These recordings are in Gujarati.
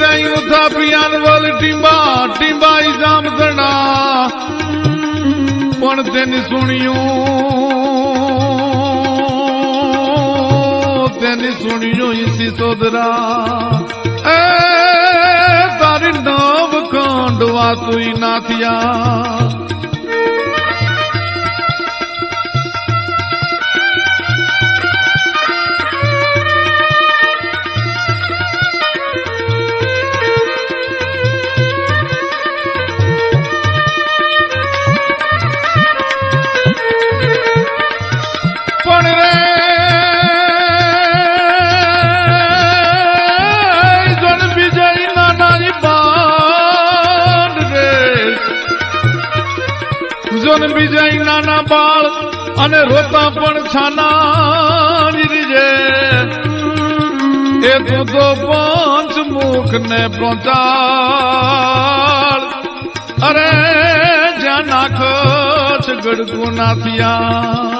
ગઈ ઉથા પિયાન વલ ટીંબા ટીંબા ઈ જામધણા પણ તેની સુણ્યું તેની સુણ્યું ઈસી સોદરા એ તારી નવ ખંડવા તુઈ નાથિયા. વિજય નાના બાળ અને રોતા પણ છાના રે એ તું તો પંચ મુખ ને પહોંચાડ. અરે જ્યાં નાખ ગડગુ નાથિયા પણ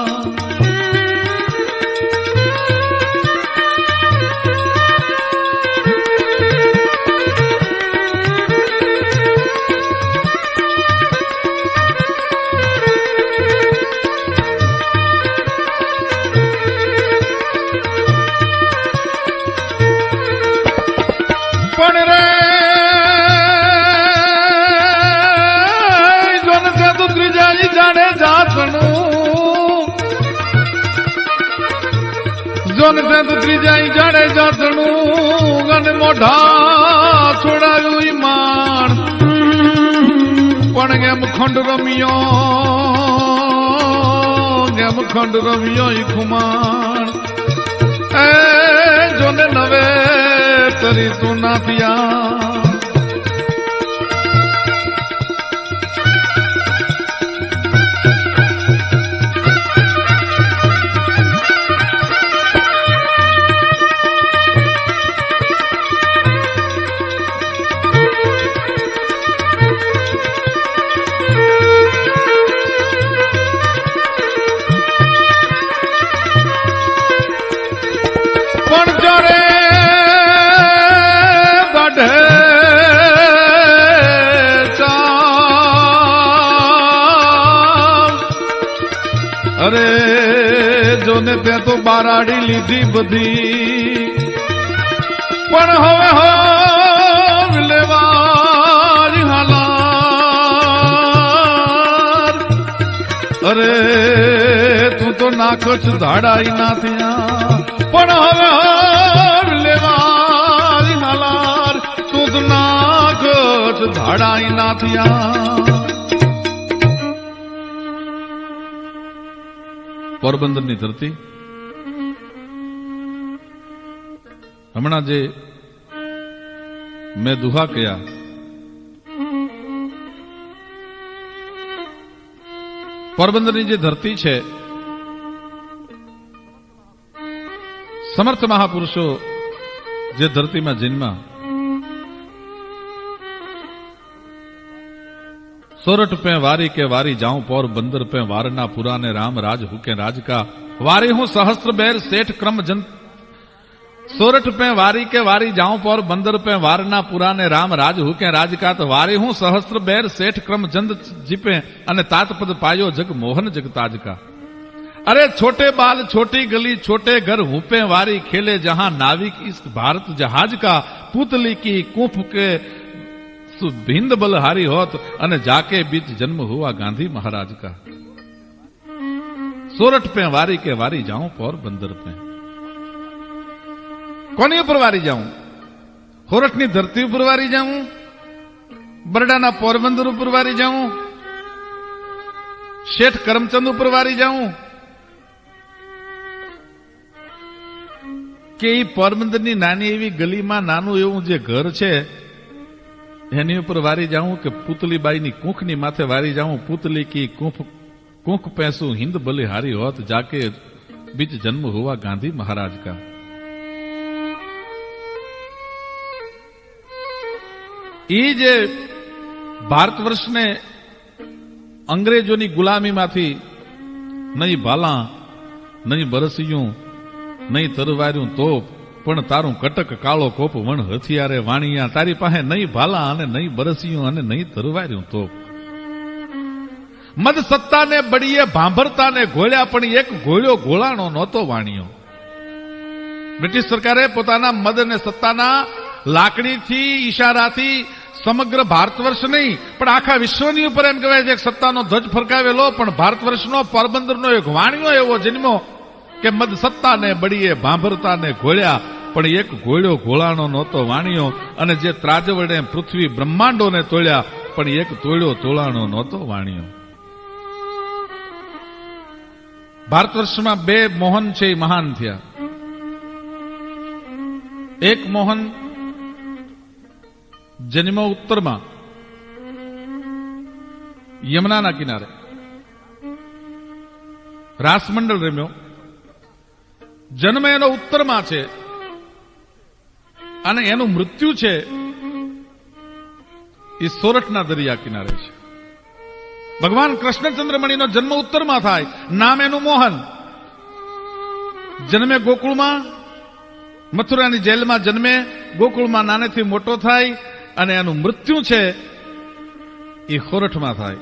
જોન તે તું ત્રીજાની જાણે જાતનું અને મોઢા છોડાયું ઈ માણ પણ એમ ખંડ રમ્યો એમ ખંડ રમ્યો ઈ ખુમાણ. એ જોને નવે તરી તું નાથિયા પણ ચાલ. અરે, જોને ત્યાં તો બારાડી લીધી બધી. પણ હવે લેવા જ અરે, તું તો નાખો છું ધાડાઈ ના ત્યાં પણ હવે છો ધાડાઈ ના થયા પોરબંદરની ધરતી હમણાં જે મેં દુહા કયા પોરબંદરની જે ધરતી છે સમર્થ મહાપુરુષો જે ધરતીમાં જન્મા सोरठ पे वारी के वारी जाऊँ, पौर बंदर पे वारना, पुराने राम राज हुके राज का। वारी हूँ सहस्त्र बैर, सेठ क्रम जन सोरठ पे वारी के वारी जाऊँ, पौर बंदर पे वारना, पुराने राम राज हुके राज का। तो वारी हूँ सहस्त्र बैर, सेठ क्रम जंद जीपे, अने तातपद पायो जग मोहन जग ताज का। अरे छोटे बाल, छोटी गली, छोटे घर, हुपे वारी खेले जहाँ नाविक इस भारत जहाज़ का। पुतली की कुंफ के तू भिंद बलहारी होत अन जाके बीच जन्म हुआ गांधी महाराज का સોરઠ પે વારી કે વારી જાઉં, પોર બંદર પે. કોની ઉપર વારી જાઉં? હોરઠની ધરતી ઉપર વારી જાઉં? બરડાના પોરબંદર ઉપર વારી જાઉં? શેઠ કરમચંદ ઉપર વારી જાઉં? કે એ પોરબંદરની નાની એવી ગલીમાં નાનું એવું જે ઘર છે એની ઉપર વારી જાઉં કે પુતલીબાઈની કુંખની માથે વારી જાઉં. પુતલી કી કુંખ કુંખ પેસું હિન્દ બલી હારી હોત, જાકે બીચ જન્મ હુआ ગાંધી મહારાજ કા. એ જે ભારત વર્ષને અંગ્રેજોની ગુલામીમાંથી નહીં ભાલા નહીં બરસિયું નહીં તરવાર્યું તોપ પણ તારું કટક કાળો કોપ વણ હથિયારે વાણિયા, તારી પાસે નહીં ભાલા અને નહીં બરસિયું અને નહીં તરવાર્યું તો મદ સત્તાને બળીએ, ભાંભરતાને ઘોળ્યા, પણ એક ઘોળ્યો ઘોળાણો નહોતો વાણિયો. બ્રિટિશ સરકારે પોતાના મદ અને સત્તાના લાકડીથી, ઈશારાથી સમગ્ર ભારત વર્ષ નહીં, પણ આખા વિશ્વની ઉપર એમ કહેવાય છે સત્તાનો ધ્વજ ફરકાવેલો, પણ ભારત વર્ષનો પોરબંદરનો એક વાણિયો એવો જન્મ્યો. કે મદ સત્તાને બળીએ, ભાંભરતાને ઘોળ્યા, પણ એક ઘોળ્યો ઘોળાણો નહોતો વાણિયો અને જે ત્રાજવડે પૃથ્વી બ્રહ્માંડોને તોળ્યા પણ એક તોળ્યો તોળાનો નહોતો વાણિયો. ભારત વર્ષમાં બે મોહન છે એ મહાન થયા. એક મોહન જન્મ ઉત્તરમાં, યમુનાના કિનારે. રાસમંડળ રમ્યો. જન્મ એનો ઉત્તરમાં છે અને એનું મૃત્યુ છે એ સોરઠના દરિયા કિનારે છે. ભગવાન કૃષ્ણચંદ્રમણીનો જન્મ ઉત્તરમાં થાય, નામ એનું મોહન. જન્મે ગોકુળમાં, મથુરાની જેલમાં જન્મે, ગોકુળમાં નાનેથી મોટો થાય અને એનું મૃત્યુ છે એ હોરઠમાં થાય.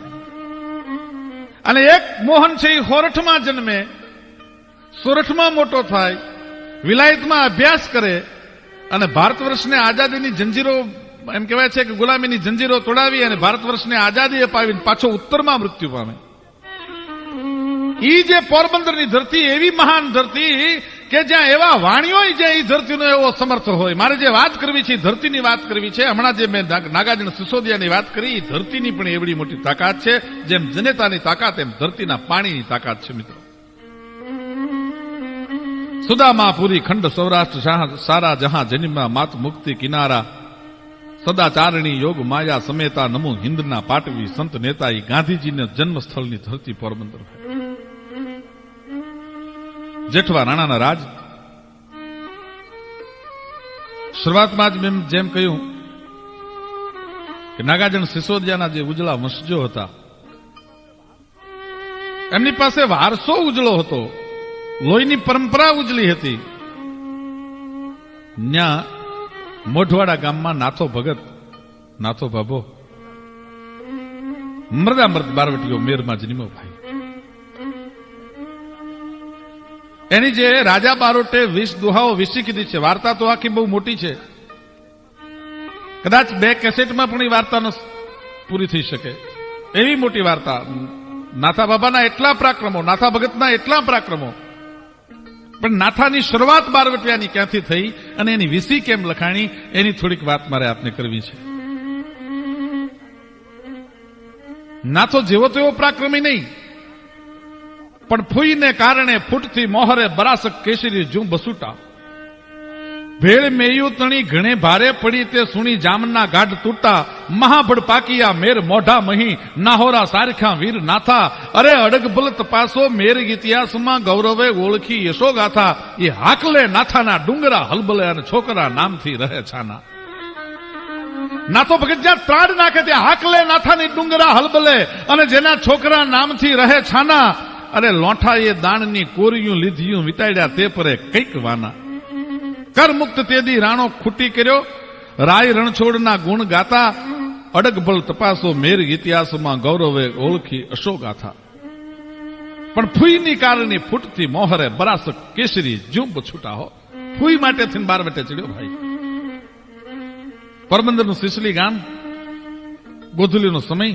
અને એક મોહન છે એ હોરઠમાં જન્મે. સોરઠમાં મોટો થાય, વિલાયતમાં અભ્યાસ કરે અને ભારત વર્ષને આઝાદીની જંજીરો, એમ કહેવાય છે કે ગુલામીની જંજીરો તોડાવી અને ભારત વર્ષને આઝાદી અપાવીને પાછો ઉત્તરમાં મૃત્યુ પામે. ઈ જે પોરબંદરની ધરતી, એવી મહાન ધરતી કે જ્યાં એવા વાણીઓ જે એ ધરતીનો એવો સમર્થ હોય. મારે જે વાત કરવી છે ધરતીની વાત કરવી છે. હમણાં જે મેં નાગ- નાગાર્જુન સિસોદિયાની વાત કરી એ ધરતીની પણ એવડી મોટી તાકાત છે. જેમ જનેતાની તાકાત, એમ ધરતીના પાણીની તાકાત છે, મિત્રો. સુદામા પૂરી ખંડ સૌરાષ્ટ્ર સારા જહાં જનિમા માત મુક્તિ કિનારા સદાચારણી યોગ માયા સમેતા નમો હિન્દના પાટવી સંત નેતા ગાંધીજીના જન્મસ્થળની ધરતી પોરબંદર જેઠવા રાણાના રાજ શરૂઆતમાં જ મેં જેમ કહ્યું કે નાગાજન સિસોદિયાના જે ઉજળા વંશજો હતા। એમની પાસે વારસો ઉજળો હતો। લોહીની પરંપરા ઉજળી હતી. ન્યા મોઢવાડા ગામમાં નાથો ભગત, નાથો બાબો મૃદા મૃત બારવટીઓ મેરમાં જન્મ્યો ભાઈ. એની જે રાજા બારોટે વીસ દુહાઓ વીસી કીધી છે, વાર્તા તો આખી બહુ મોટી છે. કદાચ બે કેસેટમાં પણ એ વાર્તા પૂરી થઈ શકે. એવી મોટી વાર્તા. નાથા બાબાના એટલા પરાક્રમો, નાથા ભગતના એટલા પરાક્રમો પણ નાથાની શરૂઆત બારવટિયાની ક્યાંથી થઈ અને એની વીસી કેમ લખાણી, એની થોડીક વાત મારે આપને કરવી છે. નાથો જેવો તેવો પ્રાક્રમી નહીં. પણ ફૂઈને કારણે ફૂટથી મોહરે બરાસક કેસરી જું બસુટા ભેળ મેયું તણી ઘણે ભારે પડી તે સુણી જામના ગાઢ તૂટા મહાબળ પાકિયા મેર મોઢા મહી, નાહોરા સારખા વીર નાથા, અરે અડગભલ તપાસો મેર ઇતિહાસમાં ગૌરવે ઓળખી યશો ગાથા એ હાકલે નાથાના ડુંગરા હલબલે અને છોકરા નામથી રહે છાના. નાથો જ્યાં ત્રાડ નાખે ત્યાં હાકલે નાથાની ડુંગરા હલબલે અને જેના છોકરા નામથી રહે છાના, અરે લોઠાએ દાણની કોરિયું લીધિયું વિતાડ્યા તે પરે કંઈક વાના. કર મુક્ત તેદી રાણો ખૂટી કર્યો. રાય રણછોડના ગુણ ગાતા અડગબળ તપાસો મેર ઇતિહાસમાં ગૌરવે ઓળખી અશોગાથા. પણ ફૂઈની કારણે ફૂટતી મોહરે બરાસક કેસરી જુંબ છૂટા હો. ફૂઈ માટે થઈને બાર વટે ચડ્યો ભાઈ. પરમંદરનું સિસલી ગામ ગોધુલીનો સમય.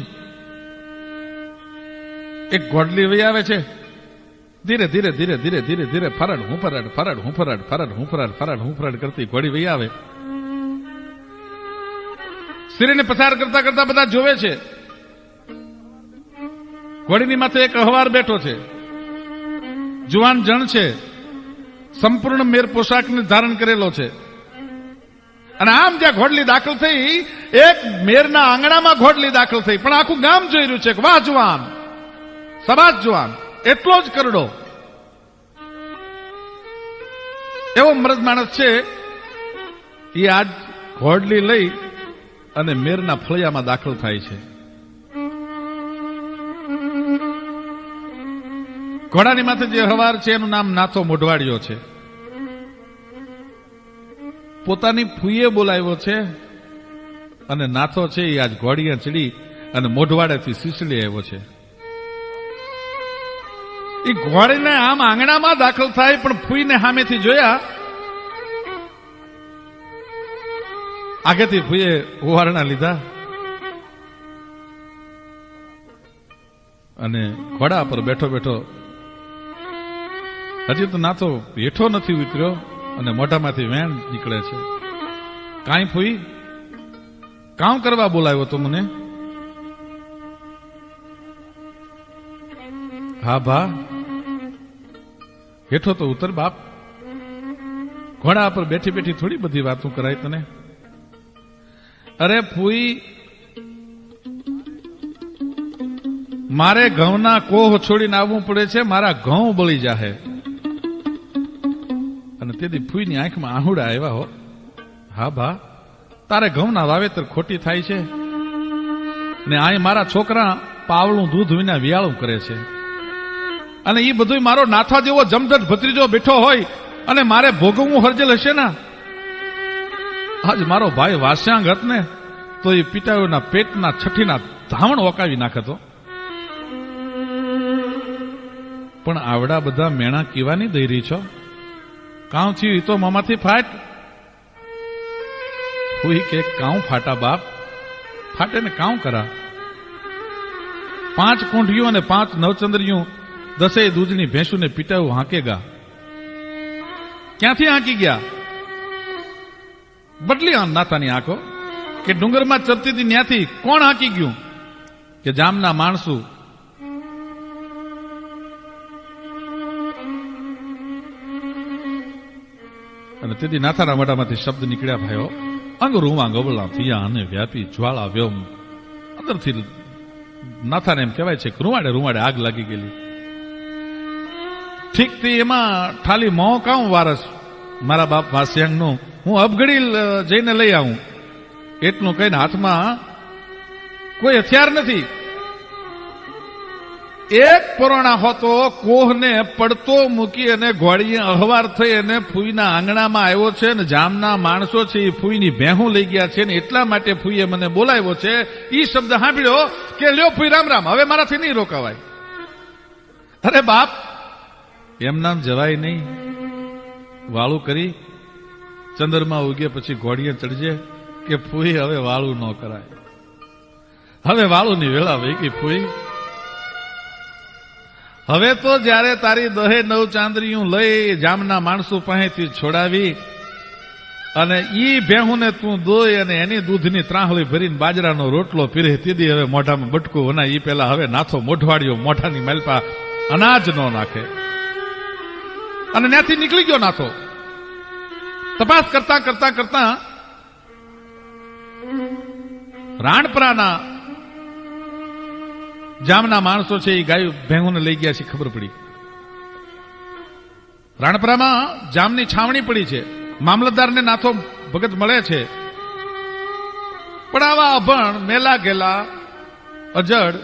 એક ગોડલી વહી આવે છે. ધીરે ધીરે ધીરે ધીરે ધીરે ધીરે ફરડ હું ફરડ ફરડ હું ફરડ ફરડ હું ફરડ ફરડ હું ફરડ કરતી ઘોડી વહી આવે. શિરીને પસાર કરતા કરતા બધા જોવે છે. ઘોડીની માથે એક અહવાર બેઠો છે. જુવાન જણ છે. સંપૂર્ણ મેર પોશાકને ધારણ કરેલો છે. અને આમ જ્યાં ઘોડલી દાખલ થઈ, એક મેરના આંગણામાં ઘોડલી દાખલ થઈ. પણ આખું ગામ જોઈ રહ્યું છે વાહ, જુવાન! સબાજ જુવાન! એટલો જ કરડો. એવો મરદ માણસ છે, એ આજ ઘોડલી લઈ અને મેરના ફળિયામાં દાખલ થાય છે. ઘોડાની માથે જે હવાર છે, એનું નામ નાથો મોઢવાડિયો છે. પોતાની ફૂઈએ બોલાવ્યો છે અને નાથો છે, એ આજ ઘોડીએ ચડી અને મોઢવાડેથી સિસલી આવ્યો છે. એ ઘોડીને આમ આંગણામાં દાખલ થાય, પણ ફૂઈને સામેથી જોયા. આગેથી ફૂઈએ ઉવારણા લીધા. અને ઘોડા પર બેઠો બેઠો, હજી તો નાતો હેઠો નથી ઉતર્યો અને મોઢામાંથી વેણ નીકળે છે. કાંઈ ફૂઈ? કામ કરવા બોલાવ્યો તો મને? હા ભા હેઠો તો ઉતર, બાપ. ઘોડા પર બેઠી બેઠી થોડી બધી વાતો કરાય તને. અરે ફૂઈ, મારે ઘઉંના કોહ છોડીને આવવું પડે છે, મારા ઘઉં બળી જાહે. અને તેથી ફૂઈની આંખમાં આહુડા આવ્યા હો. હા, ભા, તારે ઘઉંના વાવેતર ખોટી થાય છે. ને અહીં મારા છોકરા પાવળું દૂધ વિના વિયાળું કરે છે. અને એ બધું મારો નાથા જેવો જમધટ ભત્રીજો બેઠો હોય અને મારે ભોગવવું હરજેલ હશે ને? આજ મારો ભાઈ વાસ્યાંગ હત ને, તો એ પિતાઓના પેટના છઠ્ઠીના ધાવણ ઓકાવી નાખતો. પણ આવડા બધા મેણા કીવાની દઈ રહી છો. કાઉ થયું તો મામાથી ફાટ. કોઈ કે કાઉ ફાટા બાપ? ફાટે ને કાઉ કરા? પાંચ કુંઠિયું અને પાંચ નવચંદ્રિયું દસેય દૂધની ભેંસુને પીટાવું હાંકેગા ક્યાંથી હાંકી ગયા? બદલી નાતાની આંખો કે ડુંગરમાં ચરતી હતી ત્યાંથી કોણ હાંકી ગયું? કે જામના માણસો? અને તેથી નાથાના મોઢામાંથી શબ્દ નીકળ્યા, ભાઈઓ અંગ રૂવા ગબલા થયા અને વ્યાપી જ્વાળા વ્યમ. અંદરથી નાથાને એમ કહેવાય છે કે રૂવાડે રૂવાડે આગ લાગી ગયેલી. ઠીક એમાં ખાલી મોં કામ વારસ. મારા બાપ વાસ્યાંગનું. હું અબગડી જઈને લઈ આવું. એટલું કહીને હાથમાં કોઈ હથિયાર નથી. એક પરોણા હોતો કોહને પડતો મૂકી અને ઘોડીએ અહવાર થઈ અને ફૂઈના આંગણામાં આવ્યો છે ને જામના માણસો છે એ ફૂઈની ભેહું લઈ ગયા છે ને એટલા માટે ફૂઈએ મને બોલાવ્યો છે. એ શબ્દ સાંભળ્યો કે લ્યો ફૂઈ રામ રામ, હવે મારાથી નહીં રોકાવાય. અરે બાપ એમ નામ જવાય નહીં. વાળું કરી, ચંદ્રમાં ઉગે પછી ઘોડીએ ચડજે કે ફૂઈ હવે વાળું ન કરાય. હવે વાળુંની વેળા વહી ગઈ ફૂઈ. હવે તો જ્યારે તારી દહે નવ ચાંદરીયું લઈ જામના માણસો પાસેથી છોડાવી અને ઈ ભેહુને તું દોય અને એની દૂધની ત્રાહળી ભરીને બાજરાનો રોટલો પીરે તીધી હવે મોઢામાં બટકું વનાય. ઈ પેલા હવે નાથો મોઢવાડ્યો મોઢાની માલપા અનાજ નો નાખે. અને ત્યાંથી નીકળી ગયો નાથો તપાસ કરતા કરતા કરતા રાણપરાના જામના માણસો છે એ ગાયું ભેંગોને લઈ ગયા છે, ખબર પડી. રાણપરામાં જામની છાવણી પડી છે. મામલતદારને નાથો ભગત મળે છે. પણ આવા અભણ, મેલા ગેલા અજડ,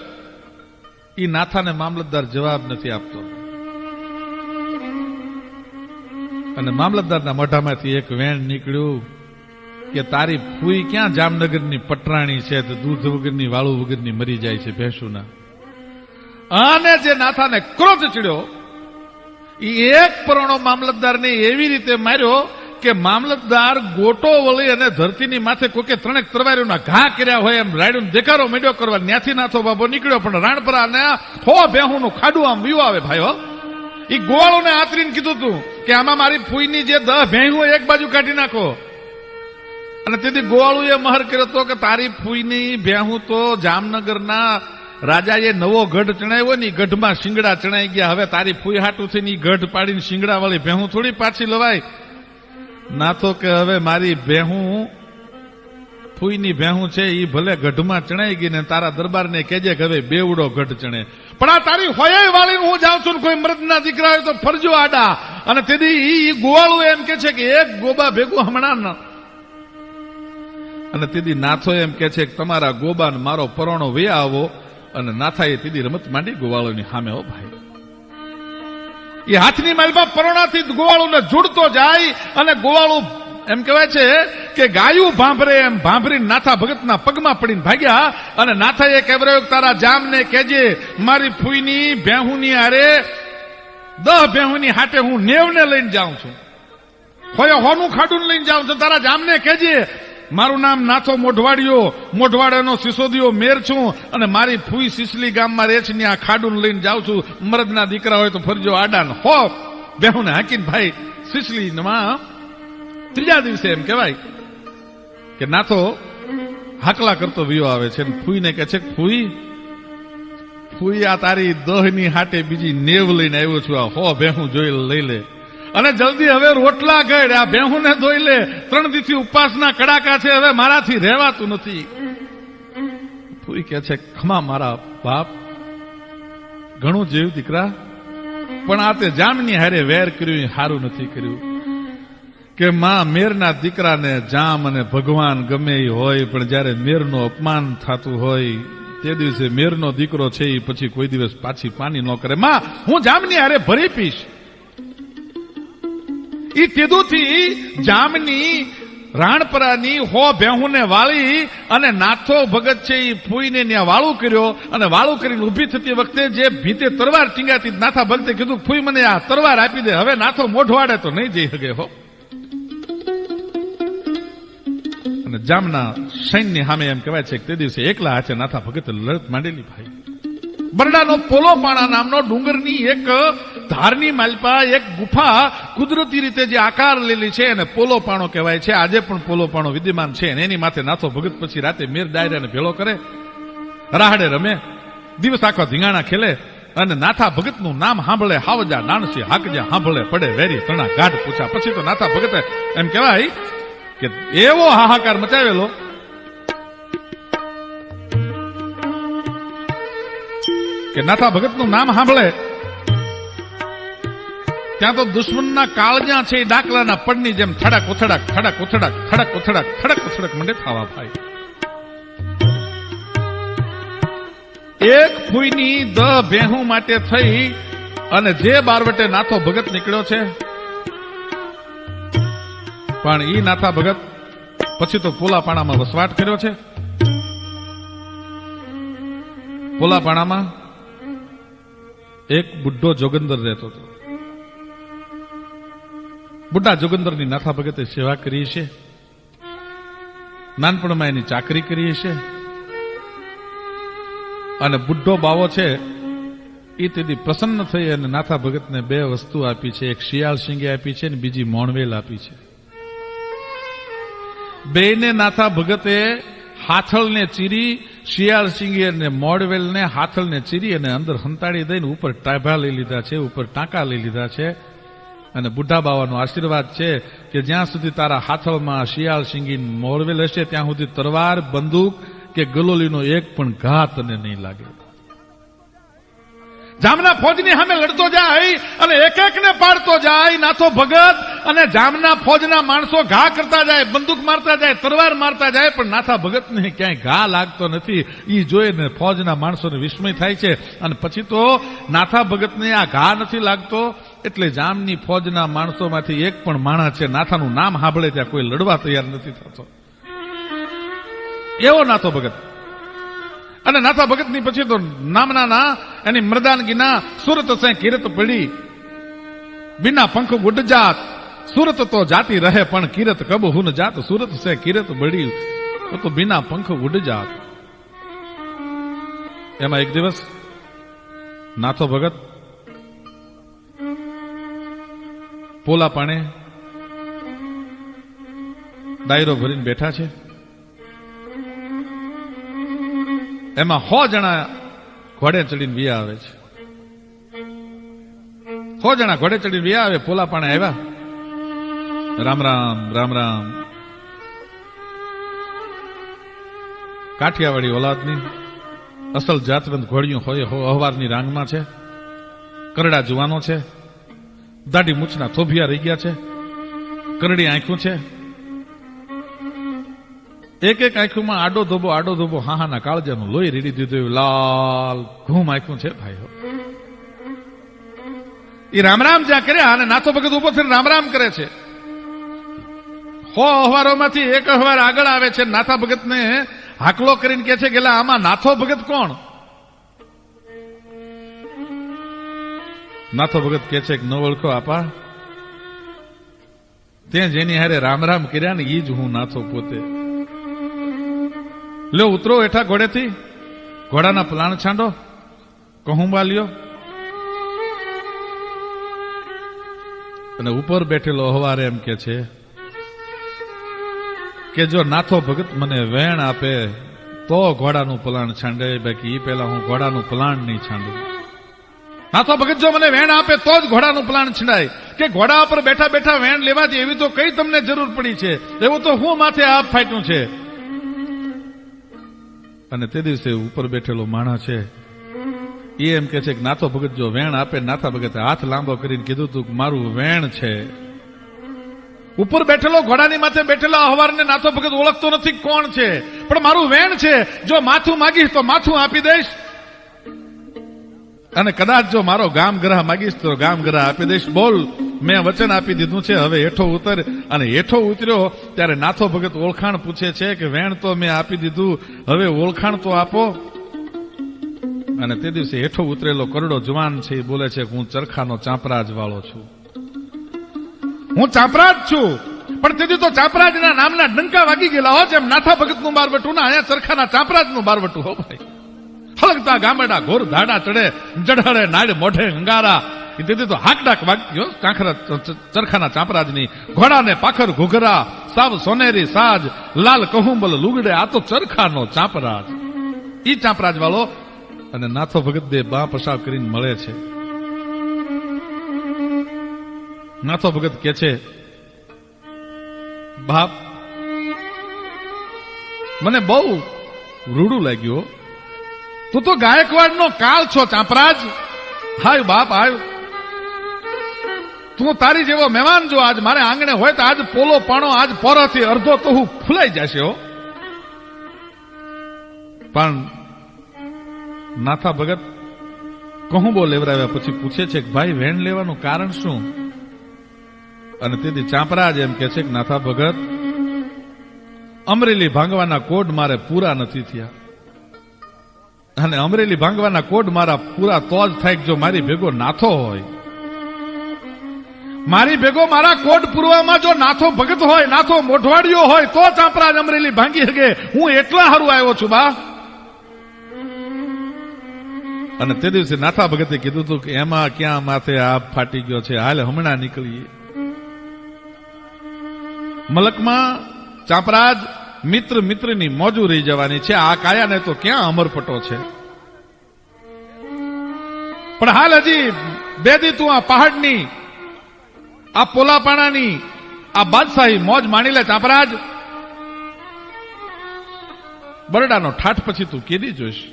ઈ નાથાને મામલતદાર જવાબ નથી આપતો. અને મામલતદારના મોઢામાંથી એક વેણ નીકળ્યું કે તારી ફૂઈ ક્યાં જામનગરની પટરાણી છે તો દૂધ વગરની, વાળું વગરની મરી જાય છે ભેંસુના. અને જે નાથાને ક્રોધ ચડ્યો એ એક પરણો મામલતદારને એવી રીતે માર્યો કે મામલતદાર ગોટો વળી અને ધરતીની માથે કોકે ત્રણેક તરવારીઓના ઘા કર્યા હોય એમ રાડ્યું દેખારો મેળ્યો કરવા ન્યાથી નાથો બાબો નીકળ્યો, પણ રાણપરા ને હો બેહુનું ખાડું આમ વ્યુ આવે ભાઈઓ. એ ગોવાળોને આતરીને કીધું તું કે આમાં મારી ફૂઈની જે દહ હોય એક બાજુ કાઢી નાખો. અને તેથી ગોવાળુએ મહર કર્યો હતો કે તારી ફૂઈની ભેહું તો જામનગરના રાજાએ નવો ગઢ ચણાવ્યો ને ગઢમાં શિંગડા ચણાઈ ગયા. હવે તારી ફૂઈ હાટું થઈને ગઢ પાડીને શિંગડા વાળી ભેહું થોડી પાછી લવાય. ના તો કે હવે મારી ભેહું ફૂઈની ભેહું છે એ ભલે ગઢમાં ચણાઈ ગઈ ને તારા દરબારને કહેજે કે હવે બેવડો ગઢ ચણે. પણ આ તારી હોય વાળીને હું જાઉં છું ને કોઈ મૃતના દીકરા હોય તો ફરજો આડા. અને તેથી ઈ ગોવાળું એમ કે છે કે એક ગોબા ભેગું હમણાં ન. અને તેથી નાથો એમ કે છે કે તમારા ગોબાને મારો પરોણો વે આવો અને નાથાએ તીધી રમત માંડી ગોવાળોની સામે હો ભાઈ. એ હાથની માલમાં પરોણાથી ગોવાળુને જોડતો જાય અને ગોવાળું એમ કહેવાય છે કે ગાયું ભાંભરે એમ ભાંભરી નાથા ભગતના પગમાં પડીને ભાગ્યા અને નાથાએ કહેવરાયું તારા જામને કહેજે, મારી ફૂઈની બેહુની આરે, દહ બેહુની હાટે હું નેવને લઈને જાઉં છું. હોય હોનું ખાડું લઈને જાઉં છું. તારા જામને કહેજે, મારું નામ નાથો મોઢવાડિયો, મોઢવાડાનો સિસોદિયો મેર છું અને મારી ફૂઈ સિસલી ગામમાં છે ત્યાં ખાડું લઈને જાઉં છું. મરદના દીકરા હોય તો ફરજો આડાન. હો બેહુને હાકીન ભાઈ સિસલી માં ત્રીજા દિવસે એમ કહેવાય કે નાથો હાકલા કરતો વિયો આવે છે ફૂઈને કહે છે, ફૂઈ ફૂઈ આ તારી દહની હાટે બીજી નેવ લઈને આવ્યો છું. આ હો ભેહું જોઈ લઈ લે. અને જલ્દી હવે રોટલા ગળ આ ભેહું ને ધોઈ લે. ત્રણ દિવસથી ઉપાસના કડાકા છે, હવે મારાથી રહેવાતું નથી. ફૂઈ કહે છે, ખમા મારા બાપ, ઘણું જીવ દીકરા, પણ આ તે જામની હારે વેર કર્યું સારું નથી કર્યું. કે માં મેરના દીકરાને જામ અને ભગવાન ગમે એ હોય, પણ જ્યારે મેરનું અપમાન થતું હોય, તે દિવસે મેરનો દીકરો છે એ પછી કોઈ દિવસ પાછી પાણી ન કરે. માં, હું જામની હારે ભરી પીશ. ઈ તેદુથી જામની રાણપરાની હો બેહુને વાળી અને નાથો ભગત છે એ ફૂઈને ત્યાં વાળું કર્યો અને વાળું કરીને ઊભી થતી વખતે જે ભીતે તરવાર ટીંગાતી નાથા ભગતે કીધું, ફૂઈ મને આ તરવાર આપી દે, હવે નાથો મોઢવાડે તો નહીં જઈ શકે હો. અને જામના સૈન્ય સામે એમ કહેવાય છે કે તે દિવસે એકલા હાથે નાથા ભગત લડત માંડેલી ભાઈ. બરડાનો પોલોપાણા નામનો ડુંગરની એક ધારની માલપા, એક ગુફા કુદરતી રીતે જે આકાર લેલી છે અને પોલોપાણો કહેવાય છે. આજે પણ પોલોપાણો વિદ્યમાન છે અને એની માથે નાથો ભગત પછી રાતે મેર ડાયરાને ભેળો કરે, રાહડે રમે, દિવસ આખો ધીંગાણા ખેલે અને નાથા ભગતનું નામ સાંભળે, હાવજા નાનસી હાકજા સાંભળે, પડે, વેરી, તણા, ગાઢ પૂછા. પછી તો નાથા ભગતે એમ કહેવાય કે એવો હાહાકાર મચાવેલો. કે નાથા ભગતનું નામ સાંભળે. ત્યાં તો દુશ્મનના કાળજા છે એ ડાકલાના પડની જેમ થડક ઉથડક થડક ઉથડક થડક ઉથડક થડક ઉથડક મંડે થવા ભાઈ. એક ફૂઈની દ ભેહું માટે થઈ અને જે બારવટે નાથો ભગત નીકળ્યો છે પણ ઈ નાથા ભગત પછી તો પોલાપાણામાં વસવાટ કર્યો છે. પોલાપાણામાં એક બુઢો જોગંદર રહેતો હતો. બુઢા જોગંદરની નાથા ભગતે સેવા કરી છે. નાનપણમાં એની ચાકરી કરી છે. અને બુઢો બાવો છે એ તેથી પ્રસન્ન થઈ અને નાથા ભગતને બે વસ્તુ આપી છે. એક શિયાળ શિંગે આપી છે અને બીજી મોણવેલ આપી છે. બેને નાથા ભગતે હાથળને ચીરી, શિયાળ સિંગે અને મોડવેલને હાથળને ચીરી અને અંદર હંતાડી દઈને ઉપર ટાભા લઈ લીધા છે, ઉપર ટાંકા લઈ લીધા છે. અને બુઢા બાવાનો આશીર્વાદ છે કે જ્યાં સુધી તારા હાથળમાં શિયાળ સિંગી મોરવેલ હશે, ત્યાં સુધી તરવાર, બંદૂક કે ગલોલીનો એક પણ ઘા તને નહીં લાગે. જામના ફોજની સામે લડતો જાય અને એક એક ને પાડતો જાય, નાથો ભગત, અને જામના ફોજના માણસો ઘા કરતા જાય, બંદૂક મારતા જાય તરવાર મારતા જાય, પણ નાથા ભગતને ક્યાંય ઘા લાગતો નથી. એ જોઈને ફોજના માણસોને વિસ્મય થાય છે. અને પછી તો નાથા ભગતને આ ઘા નથી લાગતો, એટલે જામની ફોજના માણસોમાંથી એક પણ માણસ છે, નાથાનું નામ સાંભળે ત્યાં કોઈ લડવા તૈયાર નથી થતો. એવો નાથો ભગત. અને નાથા ભગતની પછી તો નામના ના, એની મરદાનગીના સુરત સે કિરત પડી. બિના પંખ ગુડ જાત, સુરત તો જાતી રહે પણ કિરત કબ હુન જાત, સુરત સે કિરત બળી તો બિના પંખ ઉડ જાત. એમાં એક દિવસ નાથો ભગત પોલા પાણે ડાયરો ભરીને બેઠા છે. એમાં સો જણા ઘોડે ચડીને વિયા આવે છે. સો જણા ઘોડે ચડીને વિયા આવે, પોલા પાણે આવ્યા. રામ રામ રામ રામ. કાઠિયાવાડી ઓલાદની અસલ જાતવંત ઘોડીઓ હોય, હો અહવારની રાંગમાં છે. કરડા જુવાનો છે. દાઢી મૂછના થોભિયા રહી ગયા છે. કરડી આંખ્યું છે. એક એક આંખુમાં આડો ધોબો આડો ધોબો હાહાના કાળજાનું લોહી રેડી દીધું લાલ ઘૂમ આંખું છે ભાઈઓ. એ રામ રામ જ્યાં કર્યા અને નાથો ભગત ઊભો થઈને રામ રામ કરે છે. હો અહવારોમાંથી એક અહવાર આગળ આવે છે નાથા ભગતને હાકલો કરીને કે છે કે "એલા, આમાં નાથો ભગત કોણ? નાથો ભગત કે છે ન ઓળખો આપા. તે જેની હારે રામ રામ કર્યા ને ઈ જ હું નાથો પોતે. લ્યો, ઉતરો હેઠા ઘોડેથી. ઘોડાના પ્લાન છાંડો. કહુંબા લ્યો અને ઉપર બેઠેલો અહવારે એમ કે છે કે જો નાથો ભગત મને વેણ આપે, તો ઘોડાનું પલાણ છાંડે. બાકી ઈ પેલા હું ઘોડાનું પલાણ નહીં છાંડું. નાથો ભગત જો મને વેણ આપે, તો જ ઘોડાનું પલાણ છીંડાય. કે ઘોડા ઉપર બેઠા બેઠા વેણ લેવાથી એવી તો કઈ તમને જરૂર પડી છે? એવું તો હું માથે આપ ફાટ્યું છે. અને તે દિવસે ઉપર બેઠેલો માણસ છે. એ એમ કે છે કે, નાથો ભગત, જો વેણ આપે, નાથા ભગતે હાથ લાંબો કરીને કીધું તું કે મારું વેણ છે. ઉપર બેઠેલો, ઘોડાની માથે બેઠેલો અહવારને નાથો ભગત ઓળખતો નથી કોણ છે. પણ મારું વેણ છે. જો માથું માગીશ તો માથું આપી દઈશ. અને કદાચ જો મારો ગામ ગ્રહ માગીશ, તો ગામ ગ્રહ આપી દઈશ. બોલ, મેં વચન આપી દીધું છે. હવે હેઠો ઉતર. અને હેઠો ઉતર્યો ત્યારે નાથો ભગત ઓળખાણ પૂછે છે કે વેણ તો મેં આપી દીધું. હવે ઓળખાણ તો આપો. અને તે દિવસે હેઠો ઉતરેલો કરડો જવાન છે એ બોલે છે કે હું ચરખાનો ચાંપરાજ વાળો છું. હું ચાંપરાજ છું. પણ તેથી તો ચાંપરાજના નામના ડંકા વાગી ગયેલા હો જેમ નાથા ભગતનું બારવટું ના અહીંયા ચરખાના ચાંપરાજનું બારવટું હો ભાઈ. હલકતા ગામડા ઘોર ધાડા ચડે જડહડે નાડ મોઢે અંગારા. તેથી તો હાકડાક વાગતી હો, કાંખરા ચરખાના ચાંપરાજની ઘોડાને પાખર ઘુઘરા, સાવ સોનેરી સાજ, લાલ કહુંબલ લુગડે, આ તો ચરખાનો ચાંપરાજ ઈ ચાંપરાજ વાળો અને નાથો ભગત બે બા પસાવ કરીને મળે છે. નાથો ભગત કે છે, બાપ, મને બહુ રૂડું લાગ્યું. તું તો ગાયકવાડ નો કાલ છો, ચાંપરાજ. હાય બાપ, હાય. તું તારી જેવો મહેમાન જો આજ મારે આંગણે હોય તો આજ પોલો પાણો, આજ પોરાથી અડધો તો હું ફૂલાઈ જશે, હો. પણ નાથા ભગત કહું બો લેવરાવ્યા પછી પૂછે છે કે ભાઈ, વેણ લેવાનું કારણ શું? અને તેથી ચાંપરાજ એમ કે છે કે, નાથા ભગત, અમરેલી ભાંગવાના કોડ મારે પૂરા નથી થયા. અને અમરેલી ભાંગવાના કોડ મારા પૂરા તો જ થાય જો મારી ભેગો નાથો હોય. મારી ભેગો મારા કોડ પૂરવામાં જો નાથો ભગત હોય, નાથો મોઢવાડિયો હોય, તો ચાંપરાજ અમરેલી ભાંગી શકે. હું એટલા હારું આવ્યો છું, બા. અને તે દિવસે નાથા ભગતે કીધું હતું કે, એમાં ક્યાં માથે આ ફાટી ગયો છે? હાલ, હમણાં નીકળીએ. મલકમાં ચાંપરાજ મિત્ર મિત્રની મોજું રહી જવાની છે. આ કાયાને તો ક્યાં અમરપટો છે? પણ હાલ હજી બે દી તું આ પહાડની, આ પોલાપાણાની, આ બાદશાહી મોજ માણી લે ચાંપરાજ. બરડાનો ઠાઠ પછી તું કેદી જોઈશ?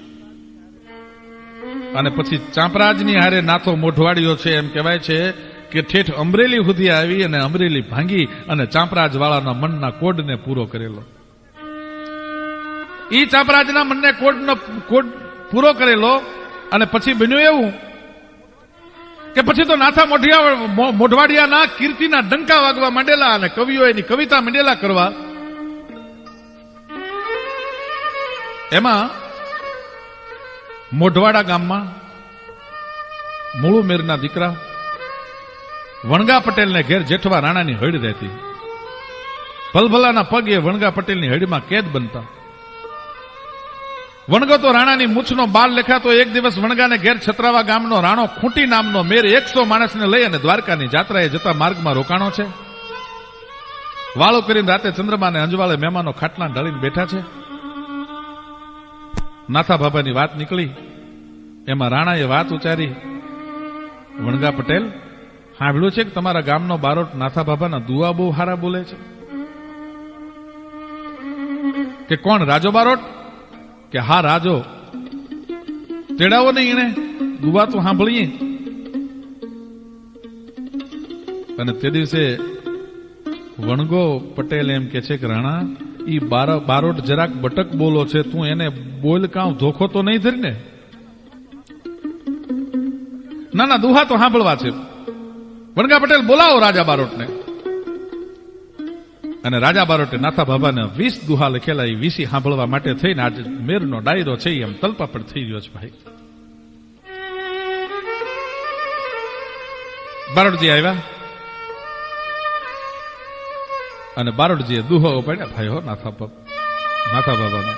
અને પછી ચાંપરાજની હારે નાથો મોઢવાડીઓ છે. એમ કહેવાય છે કે ઠેઠ અમરેલી સુધી આવી અને અમરેલી ભાંગી અને ચાંપરાજ વાળાના મનના કોડને પૂરો કરેલો. ઈ ચાપરાજના મનને કોડનો કોડ પૂરો કરેલો. અને પછી બન્યું એવું કે પછી તો નાથા મોઢિયા મોઢવાડિયાના કીર્તિના ડંકા વાગવા માંડેલા અને કવિઓ એની કવિતા માંડેલા કરવા. એમાં મોઢવાડા ગામમાં મૂળુમેરના દીકરા વણગા પટેલને ઘેર જેઠવા રાણાની હડ રહેતી. ભલભલાના પગે વણગા પટેલની હડમાં કેદ બનતા. વણગો તો રાણાની મૂછનો બાલ લેખાતો એક દિવસ વણગાને ઘેર છત્રાવા ગામનો રાણો ખૂંટી નામનો મેર એકસો માણસને લઈ અને દ્વારકાની જાત્રાએ જતા માર્ગમાં રોકાણો છે. વાળો કરીને રાતે ચંદ્રમાને અંજવાળે મહેમાનો ખાટલા ઢળીને બેઠા છે. નાથા બાબાની વાત નીકળી. એમાં રાણાએ વાત ઉચ્ચારી. વણગા પટેલ, સાંભળ્યું છે કે તમારા ગામનો બારોટ નાથા બાબાના દુઆ બહુ હારા બોલે છે? કે કોણ, રાજો બારોટ? કે હા રાજો તેડાવો નહીં એને ગુવા તો સાંભળીએ. અને તે દિવસે વણગો પટેલ એમ કે છે કે, રાણા, ઈ બાર- બારોટ જરાક બટક બોલો છે, તું એને બોલ કાં ધોખો તો નહીં ધરી ને ના ના, દુહા તો સાંભળવા છે. વણગા પટેલ, બોલાવો રાજા બારોટને. અને રાજા બારોટે નાથા બાબાને વીસ દુહા લખેલા એ વીસી સાંભળવા માટે થઈને આજે મેરનો ડાયરો છે એમ તલપા પણ થઈ ગયો છે ભાઈ. બારોટજી આવ્યા? અને બારોટજીએ દુહો ઉપાડ્યા. ભાઈ હો, નાથા નાથા બાબાનો.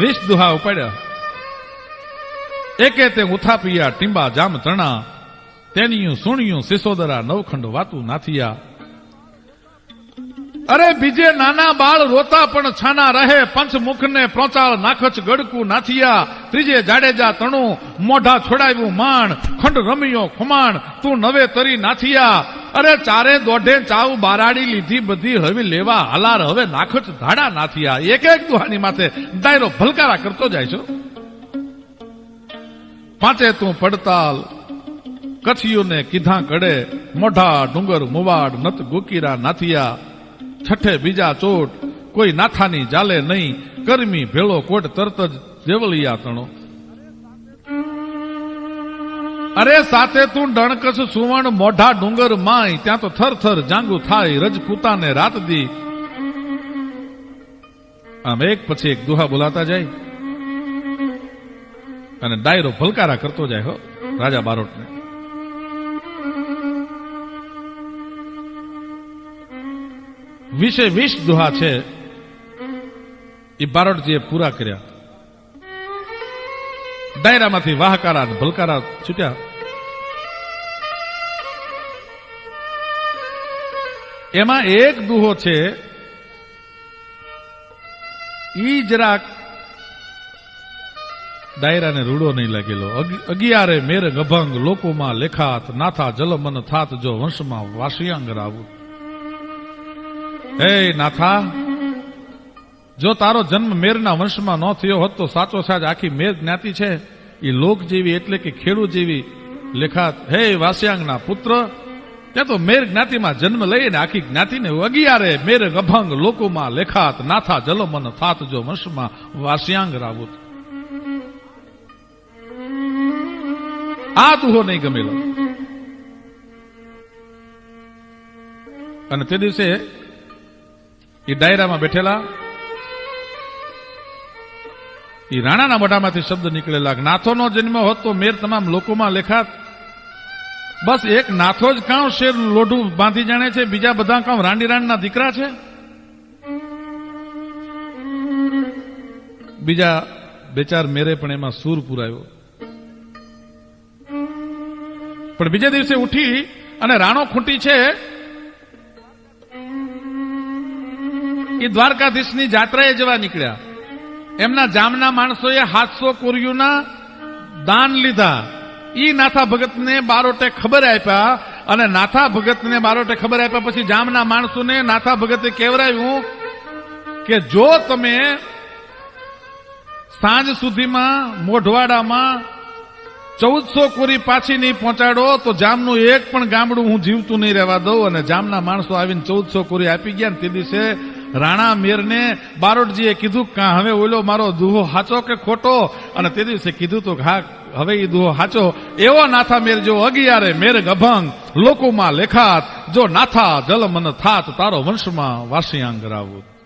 વીસ દુહા ઉપાડ્યા. એકે તે ઉથાપિયા, ટીંબા જામ ચણા તેનિયું સુણિયું, સિસોદરા નવખંડ વાતું નાથિયા અરે બીજે નાના બાળ રોતા પણ છાના રહે, પંચમુખને પ્રોચાળ નાખચ ગડકું નાથિયા, ત્રીજે જાડેજા તણું, મોઢા છોડાવ્યું માણ ખંડ રમ્યો ખુમાણ, તું નવે તરી નાથિયા. અરે ચારે દોઢે ચાવ બારાડી લીધી બધી, હવે લેવા હાલાર, હવે નાખચ ધાડા નાથિયા. એક એક દુહાની માથે ડાયરો ભલકારા કરતો જાય છો. પાંચે તું પડતાલ કચ્છીઓને કીધા કડે, મોઢા ડુંગર મુવાડ નત ગોકીરા નાથિયા. છઠ્ઠે બીજા ચોટ, કોઈ નાથાની જાલે નહીં, કરમી ભેળો કોટ તરત જ દેવલિયા તણો અરે સાથે તું ડણકસ સુવર્ણ મોઢા ડુંગર માય, ત્યાં તો થર થર જાંગુ થાય રજપૂતાને રાત દી. આમ એક પછી એક દુહા બોલાતા જાય. અને ડાયરો ભલકારા કરતો જાય હો, રાજા બારોટને. વીસે વીસ દુહા છે. એ બારોટજીએ પૂરા કર્યા. ડાયરામાંથી વાહકારા ભલકારા છૂટ્યા. એમાં એક દુહો છે. ઈ જરાક ડાયરાને રૂડો નહીં લાગેલો. અગિયારે મેર ગભંગ લોકોમાં લેખાત, નાથા જલમન થાત જો વંશમાં વાસિયાંગ રાવું. હે નાથા, જો તારો જન્મ મેરના વંશમાં ન થયો હોત તો સાચો સાચ આખી મેર જ્ઞાતિ છે. એ લોક જેવી એટલે કે ખેડૂત જેવી લેખાત, હે વાસ્યાંગના પુત્ર, ત્યાં તો મેર જ્ઞાતિમાં જન્મ લઈને આખી જ્ઞાતિને અગિયારે મેર ગભંગ લોકોમાં લેખાત, નાથા જલમન થાત જો વંશમાં વાસ્યાંગ રાવુત. આ દુહો નહીં ગમેલો. અને તે દિવસે એ ડાયરામાં બેઠેલા. એ રાણાના મોઢામાંથી શબ્દ નીકળેલા નાથોનો જન્મ હોત તો મેર તમામ લોકોમાં લેખાત. બસ એક નાથો જ કાં શેર લોઢું બાંધી જાણે છે, બીજા બધા કામ રાંડી રાણના દીકરા છે? બીજા બે ચાર મેરે પણ એમાં સૂર પુરાયો. પણ બીજા દિવસે ઉઠી અને રાણો ખૂંટી છે એ દ્વારકાધીશની જાત્રાએ જવા નીકળ્યા. એમના જામના માણસોએ હાથસો કોરિયુના દાન લીધા. એ નાથા ભગતને બારોટે ખબર આપ્યા અને નાથા ભગતને બારોટે ખબર આપ્યા પછી જામના માણસોને નાથા ભગતે કહેવરાયું કે જો તમે સાંજ સુધીમાં મોઢવાડામાં ચૌદસો કોરી પાછી નહીં પહોંચાડો, તો જામનું એક પણ ગામડું હું જીવતું નહીં રહેવા દઉં અને જામના માણસો આવીને ચૌદસો કોરી આપી ગયા ને તે દિવસે રાણા મેરને બારોટજીએ કીધું કે હવે ઓલો મારો દુહો હાચો કે ખોટો? અને તે દિવસે કીધું તો હા, હવે એ દુહો હાચો. એવો નાથા મેર જો અગિયારે મેર ગભંગ, લોકોમાં લેખાત, જો નાથા જલ મન થાત, તારો વંશમાં વાસિયાંગ રાવું